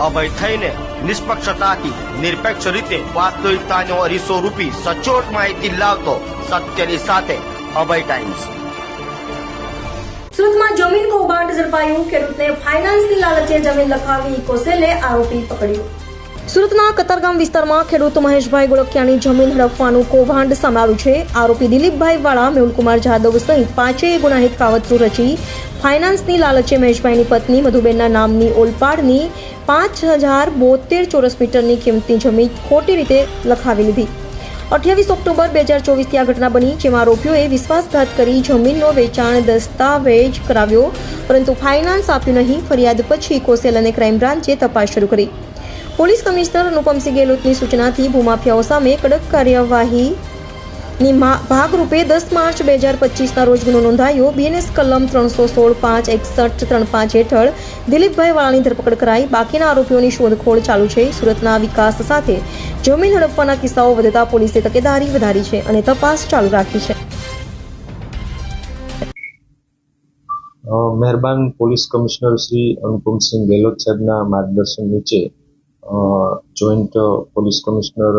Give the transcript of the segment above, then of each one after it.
અભય થઈને નિષ્પક્ષતાથી, નિરપેક્ષ રીતે વાસ્તવિકતાનો અરીસો રૂપી સચોટ માહિતી લાવતો સત્યની સાથે અભય ટાઈમ્સ. સુરતમાં જમીન કૌભાંડ ઝડપાયું. ખેડૂતને ફાઇનાન્સની લાલચે જમીન લખાવી ઇકોસેલે આરોપી પકડ્યો. સુરતના કતારગામ વિસ્તારમાં ખેડૂત મહેશભાઈ ગોળકિયાની જમીન હડપવાનું કૌભાંડ સામે છે. આરોપી દિલીપભાઈ વાળા, મેહુલકુમાર જાદવ સહિત પાંચેય ગુનાહિત કાવતરું રચી ફાઇનાન્સની લાલચે મહેશભાઈની પત્ની મધુબેનના નામની ઓલપાડની પાંચ હજાર બોતેર ચોરસ મીટરની કિંમતની જમીન ખોટી રીતે લખાવી લીધી. અઠ્યાવીસ ઓક્ટોબર બે હજાર ચોવીસથી આ ઘટના બની, જેમાં આરોપીઓએ વિશ્વાસઘાત કરી જમીનનો વેચાણ દસ્તાવેજ કરાવ્યો, પરંતુ ફાઇનાન્સ આપ્યું નહીં. ફરિયાદ પછી કોસેલ અને ક્રાઇમ બ્રાન્ચે તપાસ શરૂ કરી. પોલીસ કમિશનર અનુપમસિંહ ગેહલોતની સૂચનાથી ભૂમાફિયાઓ સામે કડક કાર્યવાહીની ની ભાગરૂપે દસ માર્ચ બે હજાર પચીસના રોજ ગુનો નોંધાયો. બીએનએસ કલમ ત્રણસો સોળ પાંચ એકસઠ ત્રણ પાંચ હેઠળ દિલીપભાઈ વાળાની ધરપકડ કરાઈ. બાકીના આરોપીઓની શોધખોળ ચાલુ છે. સુરતના વિકાસ સાથે જમીન હડપવાના કિસ્સાઓ વધતા પોલીસે તકેદારી વધારી છે અને તપાસ ચાલુ રાખી છે. મહેરબાન પોલીસ કમિશનર શ્રી અનુપમસિંહ ગેહલોત સાહેબના માર્ગદર્શન નીચે જોઈન્ટ પોલીસ કમિશનર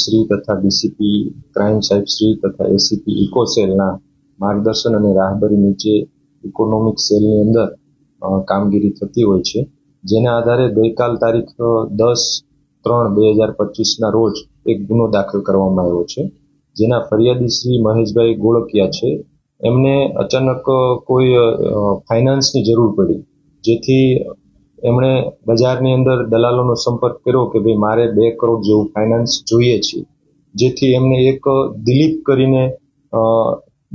શ્રી તથા ડીસીપી ક્રાઇમ સાહેબ શ્રી તથા એસીપી ઇકો સેલના માર્ગદર્શન અને રાહબરી નીચે ઇકોનોમિક સેલની અંદર કામગીરી થતી હોય છે. જેના આધારે ગઈકાલ તારીખ દસ ત્રણ બે હજાર પચીસના રોજ એક ગુનો દાખલ કરવામાં આવ્યો છે. જેના ફરિયાદી શ્રી મહેશભાઈ ગોળકિયા છે. એમને અચાનક કોઈ ફાઇનાન્સની જરૂર પડી. જેથી એમણે બજારની અંદર દલાલોનો સંપર્ક કર્યો કે ભાઈ, મારે બે કરોડ જેવું ફાઇનાન્સ જોઈએ છે. જેથી એમને એક દિલીપ કરીને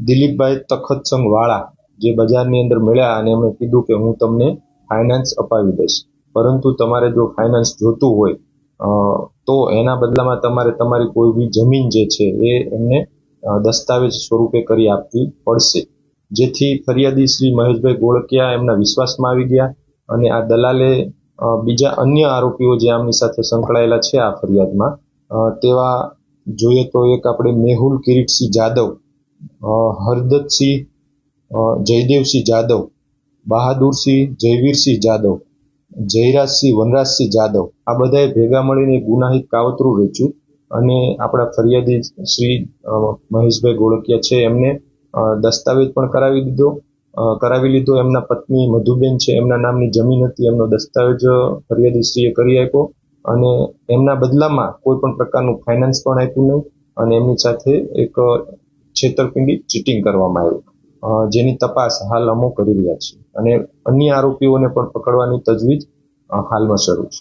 દિલીપભાઈ તખતસંગ વાળા જે બજારની અંદર મળ્યા અને એમણે કીધું કે હું તમને ફાઇનાન્સ અપાવી દઈશ. પરંતુ તમારે જો ફાઇનાન્સ જોતું હોય તો એના બદલામાં તમારે તમારી કોઈ બી જમીન જે છે એ એમને દસ્તાવેજ સ્વરૂપે કરી આપવી પડશે. જેથી ફરિયાદી શ્રી મહેશભાઈ ગોળકિયા એમના વિશ્વાસમાં આવી ગયા. અને આ દલાલે બીજા અન્ય આરોપીઓ જે આમની સાથે સંકળાયેલા છે આ ફરિયાદમાં તેવા જોઈએ તો એક આપણે મેહુલ કિરીટસિંહ જાદવ હરદતસિંહ જયદેવસિંહ જાદવ, બહાદુરસિંહ જયવીરસિંહ જાદવ, જયરાજસિંહ વનરાજસિંહ જાદવ, આ બધાએ ભેગા મળીને ગુનાહિત કાવતરું રચ્યું અને આપણા ફરિયાદી શ્રી મહેશભાઈ ગોળકિયા છે એમને દસ્તાવેજ પણ કરાવી દીધો કરાવી લીધો. એમના પત્ની મધુબેન છે. એમના નામની જમીન હતી. એમનો દસ્તાવેજ ફરિયાદીશ્રીએ કરી આપ્યો. અને એમના બદલામાં કોઈ પણ પ્રકારનું ફાઇનાન્સ પણ આપ્યું નહીં. અને એમની સાથે એક છેતરપિંડી ચીટિંગ કરવામાં આવ્યું જેની તપાસ હાલ અમો કરી રહ્યા છે. અને અન્ય આરોપીઓને પણ પકડવાની તજવીજ હાલમાં શરૂ છે.